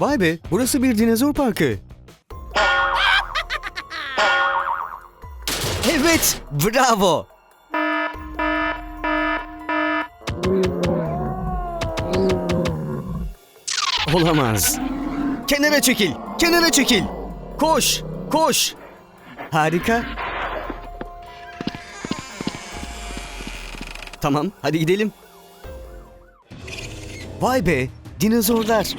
Vay be, burası bir dinozor parkı. Evet, bravo. Olamaz. Kenara çekil, kenara çekil. Koş, koş. Harika. Tamam, hadi gidelim. Vay be, dinozorlar.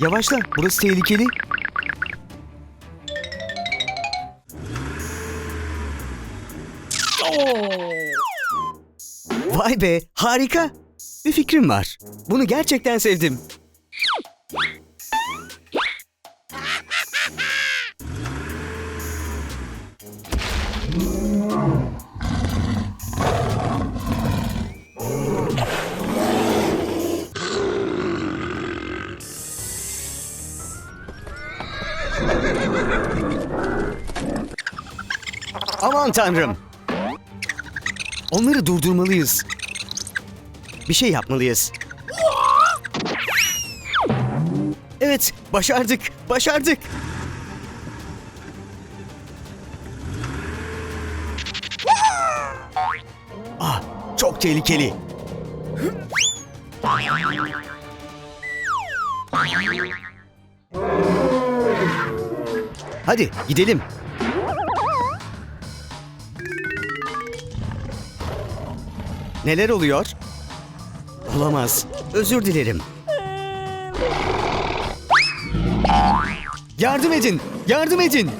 Yavaşla, burası tehlikeli. Vay be, harika. Bir fikrim var. Bunu gerçekten sevdim. Aman tanrım. Onları durdurmalıyız. Bir şey yapmalıyız. Evet, başardık, başardık. Ah, çok tehlikeli. Hadi gidelim. Neler oluyor? Olamaz. Özür dilerim. Yardım edin. Yardım edin.